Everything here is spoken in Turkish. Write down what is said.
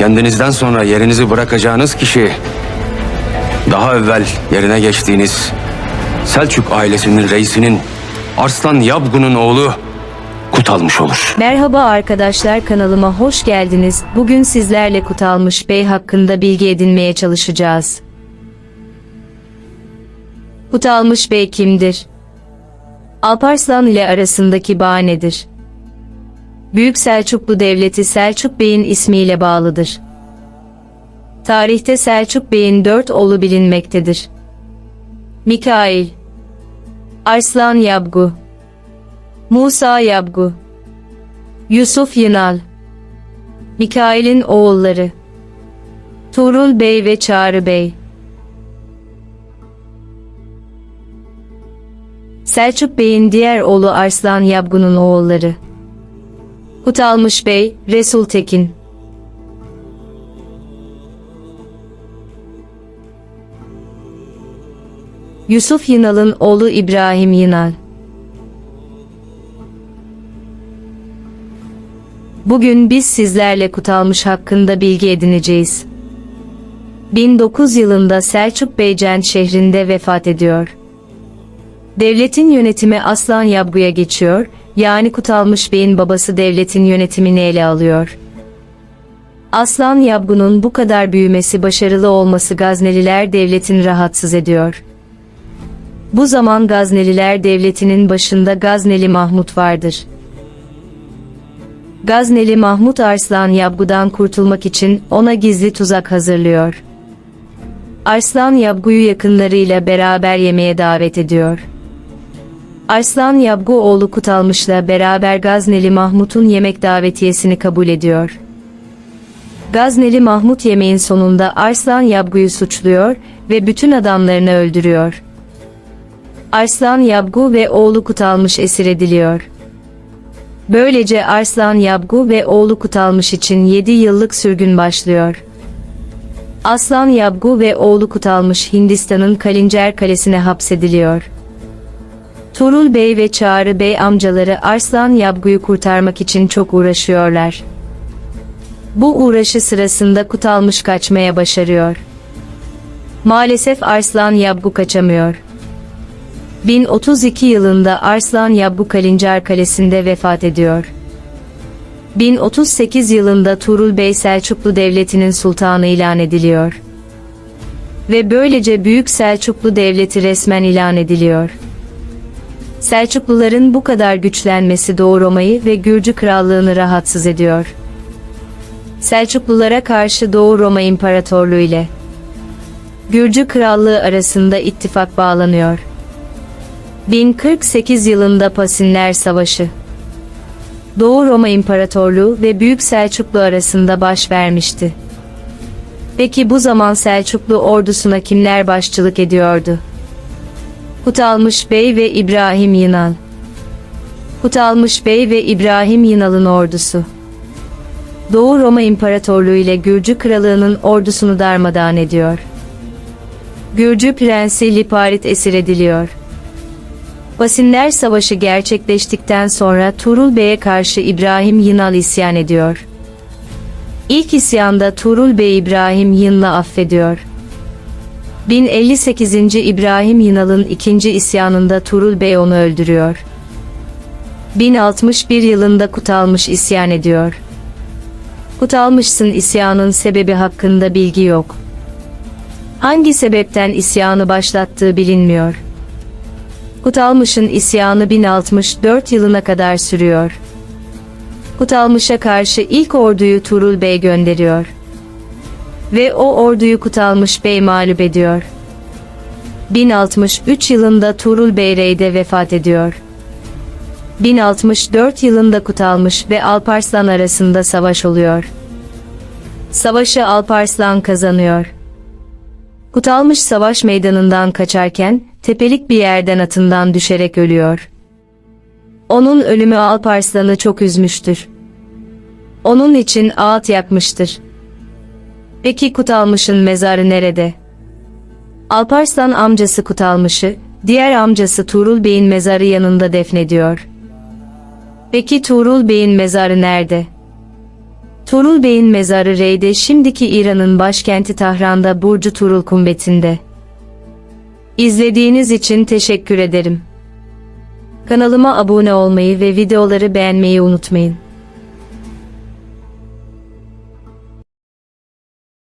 kendinizden sonra yerinizi bırakacağınız kişi daha evvel yerine geçtiğiniz Selçuk ailesinin reisinin Arslan Yabgun'un oğlu Kutalmış olur. Merhaba arkadaşlar kanalıma hoş geldiniz. Bugün sizlerle Kutalmış Bey hakkında bilgi edinmeye çalışacağız. Kutalmış Bey kimdir? Alparslan ile arasındaki bağ nedir? Büyük Selçuklu Devleti Selçuk Bey'in ismiyle bağlıdır. Tarihte Selçuk Bey'in dört oğlu bilinmektedir. Mikail Arslan Yabgu Musa Yabgu Yusuf Yınal Mikail'in oğulları Tuğrul Bey ve Çağrı Bey Selçuk Bey'in diğer oğlu Arslan Yabgu'nun oğulları Kutalmış Bey, Resul Tekin Yusuf Yınal'ın oğlu İbrahim Yınal Bugün biz sizlerle Kutalmış hakkında bilgi edineceğiz. 1009 yılında Selçuk Beycen şehrinde vefat ediyor. Devletin yönetimi Aslan Yabgu'ya geçiyor, yani Kutalmış Bey'in babası devletin yönetimini ele alıyor. Aslan Yabgu'nun bu kadar büyümesi başarılı olması Gazneliler devletini rahatsız ediyor. Bu zaman Gazneliler devletinin başında Gazneli Mahmut vardır. Gazneli Mahmut Arslan Yabgu'dan kurtulmak için ona gizli tuzak hazırlıyor. Arslan Yabgu'yu yakınlarıyla beraber yemeğe davet ediyor. Arslan Yabgu oğlu Kutalmış'la beraber Gazneli Mahmut'un yemek davetiyesini kabul ediyor. Gazneli Mahmut yemeğin sonunda Arslan Yabgu'yu suçluyor ve bütün adamlarını öldürüyor. Arslan Yabgu ve oğlu Kutalmış esir ediliyor. Böylece Arslan Yabgu ve oğlu Kutalmış için 7 yıllık sürgün başlıyor. Aslan Yabgu ve oğlu Kutalmış Hindistan'ın Kalincer Kalesi'ne hapsediliyor. Tuğrul Bey ve Çağrı Bey amcaları Arslan Yabgu'yu kurtarmak için çok uğraşıyorlar. Bu uğraşı sırasında Kutalmış kaçmaya başarıyor. Maalesef Arslan Yabgu kaçamıyor. 1032 yılında Arslan Yabgu Kalincar Kalesi'nde vefat ediyor. 1038 yılında Tuğrul Bey Selçuklu Devleti'nin sultanı ilan ediliyor. Ve böylece Büyük Selçuklu Devleti resmen ilan ediliyor. Selçukluların bu kadar güçlenmesi Doğu Roma'yı ve Gürcü Krallığını rahatsız ediyor. Selçuklulara karşı Doğu Roma İmparatorluğu ile Gürcü Krallığı arasında ittifak bağlanıyor. 1048 yılında Pasinler Savaşı Doğu Roma İmparatorluğu ve Büyük Selçuklu arasında baş vermişti. Peki bu zaman Selçuklu ordusuna kimler başçılık ediyordu? Kutalmış Bey ve İbrahim Yınal Kutalmış Bey ve İbrahim Yınal'ın ordusu Doğu Roma İmparatorluğu ile Gürcü Krallığı'nın ordusunu darmadağın ediyor. Gürcü Prensi Liparit esir ediliyor. Basinler Savaşı gerçekleştikten sonra Tuğrul Bey'e karşı İbrahim Yınal isyan ediyor. İlk isyanda Tuğrul Bey İbrahim Yınal'ı affediyor. 1058. İbrahim Yınal'ın ikinci isyanında Tuğrul Bey onu öldürüyor. 1061 yılında Kutalmış isyan ediyor. Kutalmışsın isyanın sebebi hakkında bilgi yok. Hangi sebepten isyanı başlattığı bilinmiyor. Kutalmış'ın isyanı 1064 yılına kadar sürüyor. Kutalmış'a karşı ilk orduyu Tuğrul Bey gönderiyor. Ve o orduyu Kutalmış Bey mağlup ediyor. 1063 yılında Tuğrul Bey Rey'de vefat ediyor. 1064 yılında Kutalmış ve Alparslan arasında savaş oluyor. Savaşı Alparslan kazanıyor. Kutalmış savaş meydanından kaçarken tepelik bir yerden atından düşerek ölüyor. Onun ölümü Alparslan'ı çok üzmüştür. Onun için ağıt yakmıştır. Peki Kutalmış'ın mezarı nerede? Alparslan amcası Kutalmış'ı, diğer amcası Tuğrul Bey'in mezarı yanında defnediyor. Peki Tuğrul Bey'in mezarı nerede? Tuğrul Bey'in mezarı Rey'de şimdiki İran'ın başkenti Tahran'da Burcu Tuğrul Kumbeti'nde. İzlediğiniz için teşekkür ederim. Kanalıma abone olmayı ve videoları beğenmeyi unutmayın.